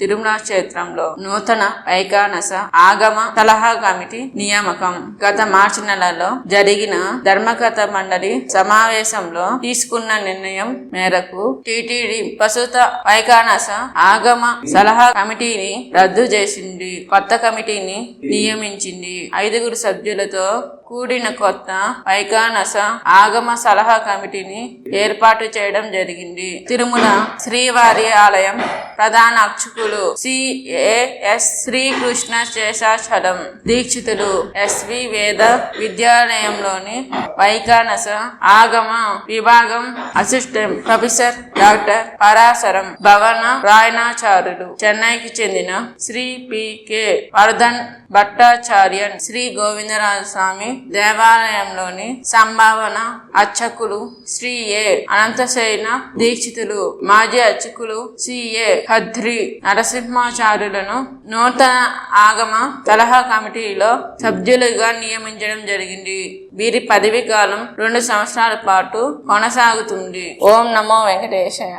తిరుమల క్షేత్రంలో నూతన వైకానస ఆగమ సలహా కమిటీ నియామకం. గత మార్చి నెలలో జరిగిన ధర్మకథ మండలి సమావేశంలో తీసుకున్న నిర్ణయం మేరకు టిటిడి ప్రస్తుత వైకానస ఆగమ సలహా కమిటీని రద్దు చేసింది. కొత్త కమిటీని నియమించింది. ఐదుగురు సభ్యులతో కూడిన కొత్త వైకానస ఆగమ సలహా కమిటీని ఏర్పాటు చేయడం జరిగింది. తిరుమల శ్రీవారి ఆలయం ప్రధాన అర్చకులు సిఏఎస్ శ్రీకృష్ణ శేషాచలం. దీక్షితులు ఎస్వి వేద విద్యాలయంలోని వైకానస ఆగమ విభాగం అసిస్టెంట్ ప్రొఫెసర్ డాక్టర్ పరాశరం భవన రాయణాచార్యులు. చెన్నైకి చెందిన శ్రీ పికే వర్ధన్ భట్టాచార్యన్ శ్రీ గోవిందరాజ స్వామి దేవాలయంలోని సంభావన అర్చకులు శ్రీ ఏ అనంతశైన దీక్షితులు మాజీ అర్చకులు శ్రీ ఏ ఖద్రి నరసింహాచార్యులను నూతన ఆగమ సలహా కమిటీలో సభ్యులుగా నియమించడం జరిగింది. వీరి పదవి కాలం రెండు సంవత్సరాల పాటు కొనసాగుతుంది. ఓం నమో వెంకటేశయ.